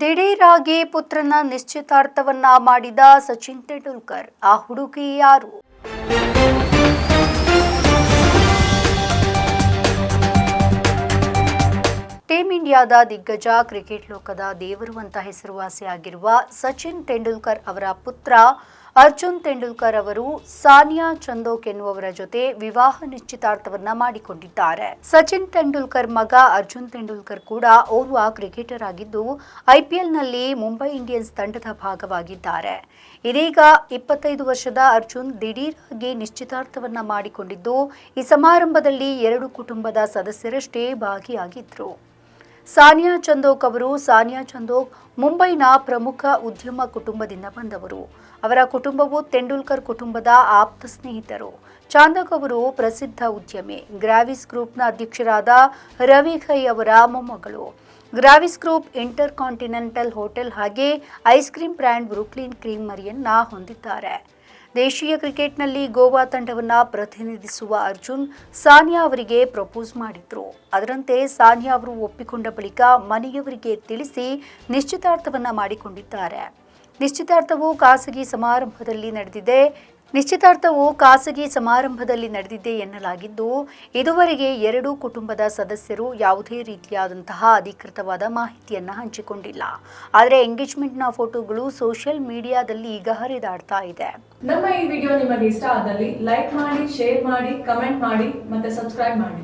ದಿಢೀರಾಗಿ ಪುತ್ರನ ನಿಶ್ಚಿತಾರ್ಥವನ್ನ ಮಾಡಿದ ಸಚಿನ್ ತೆಂಡೂಲ್ಕರ್, ಆ ಹುಡುಗಿ ಯಾರು? ಟೀಂ ಇಂಡಿಯಾದ ದಿಗ್ಗಜ ಕ್ರಿಕೆಟ್ ಲೋಕದ ದೇವರು ಅಂತ ಹೆಸರುವಾಸಿಯಾಗಿರುವ ಸಚಿನ್ ತೆಂಡೂಲ್ಕರ್ ಅವರ ಪುತ್ರ ಅರ್ಜುನ್ ತೆಂಡೂಲ್ಕರ್ ಅವರು ಸಾನಿಯಾ ಚಂದೋಕ್ ಎನ್ನುವವರ ಜೊತೆ ವಿವಾಹ ನಿಶ್ಚಿತಾರ್ಥವನ್ನ ಮಾಡಿಕೊಂಡಿದ್ದಾರೆ. ಸಚಿನ್ ತೆಂಡೂಲ್ಕರ್ ಮಗ ಅರ್ಜುನ್ ತೆಂಡೂಲ್ಕರ್ ಕೂಡ ಓರ್ವ ಕ್ರಿಕೆಟರ್ ಆಗಿದ್ದು ಐಪಿಎಲ್ನಲ್ಲಿ ಮುಂಬೈ ಇಂಡಿಯನ್ಸ್ ತಂಡದ ಭಾಗವಾಗಿದ್ದಾರೆ. ಇದೀಗ ಇಪ್ಪತ್ತೈದು ವರ್ಷದ ಅರ್ಜುನ್ ದಿಢೀರಾಗಿ ನಿಶ್ಚಿತಾರ್ಥವನ್ನ ಮಾಡಿಕೊಂಡಿದ್ದು, ಈ ಸಮಾರಂಭದಲ್ಲಿ ಎರಡು ಕುಟುಂಬದ ಸದಸ್ಯರಷ್ಟೇ ಭಾಗಿಯಾಗಿದ್ರು. ಸಾನಿಯಾ ಚಂದೋಕ್ ಅವರು, ಸಾನಿಯಾ ಚಂದೋಕ್ ಮುಂಬೈನ ಪ್ರಮುಖ ಉದ್ಯಮ ಕುಟುಂಬದಿಂದ ಬಂದವರು. ಅವರ ಕುಟುಂಬವು ತೆಂಡೂಲ್ಕರ್ ಕುಟುಂಬದ ಆಪ್ತ ಸ್ನೇಹಿತರು. ಚಾಂದಕ್ ಅವರು ಪ್ರಸಿದ್ಧ ಉದ್ಯಮಿ. ಗ್ರಾವಿಸ್ ಗ್ರೂಪ್ನ ಅಧ್ಯಕ್ಷರಾದ ರವಿ ಖೈ ಅವರ ಮೊಮ್ಮಗಳು. ಗ್ರಾವಿಸ್ ಗ್ರೂಪ್ ಇಂಟರ್ ಕಾಂಟಿನೆಂಟಲ್ ಹೋಟೆಲ್ ಹಾಗೆ ಐಸ್ ಕ್ರೀಮ್ ಬ್ರ್ಯಾಂಡ್ ಬ್ರೂಕ್ಲಿನ್ ಕ್ರೀಮರಿಯನ್ನ ಹೊಂದಿದ್ದಾರೆ. ದೇಶೀಯ ಕ್ರಿಕೆಟ್ನಲ್ಲಿ ಗೋವಾ ತಂಡವನ್ನು ಪ್ರತಿನಿಧಿಸುವ ಅರ್ಜುನ್ ಸಾನಿಯಾ ಅವರಿಗೆ ಪ್ರಪೋಸ್ ಮಾಡಿದ್ರು. ಅದರಂತೆ ಸಾನಿಯಾ ಅವರು ಒಪ್ಪಿಕೊಂಡ ಬಳಿಕ ಮನೆಯವರಿಗೆ ತಿಳಿಸಿ ನಿಶ್ಚಿತಾರ್ಥವನ್ನು ಮಾಡಿಕೊಂಡಿದ್ದಾರೆ. ನಿಶ್ಚಿತಾರ್ಥವು ಖಾಸಗಿ ಸಮಾರಂಭದಲ್ಲಿ ನಡೆದಿದೆ. ನಿಶ್ಚಿತಾರ್ಥವು ಖಾಸಗಿ ಸಮಾರಂಭದಲ್ಲಿ ನಡೆದಿದೆ ಎನ್ನಲಾಗಿದ್ದು, ಇದುವರೆಗೆ ಎರಡೂ ಕುಟುಂಬದ ಸದಸ್ಯರು ಯಾವುದೇ ರೀತಿಯಾದಂತಹ ಅಧಿಕೃತವಾದ ಮಾಹಿತಿಯನ್ನು ಹಂಚಿಕೊಂಡಿಲ್ಲ. ಆದರೆ ಎಂಗೇಜ್ಮೆಂಟ್ನ ಫೋಟೋಗಳು ಸೋಷಿಯಲ್ ಮೀಡಿಯಾದಲ್ಲಿ ಈಗ ಹರಿದಾಡ್ತಾ ಇದೆ. ನಮ್ಮ ಈ ವಿಡಿಯೋ ನಿಮಗೆ ಇಷ್ಟ ಆದಲ್ಲಿ ಲೈಕ್ ಮಾಡಿ, ಶೇರ್ ಮಾಡಿ, ಕಮೆಂಟ್ ಮಾಡಿ ಮತ್ತೆ ಸಬ್ಸ್ಕ್ರೈಬ್ ಮಾಡಿ.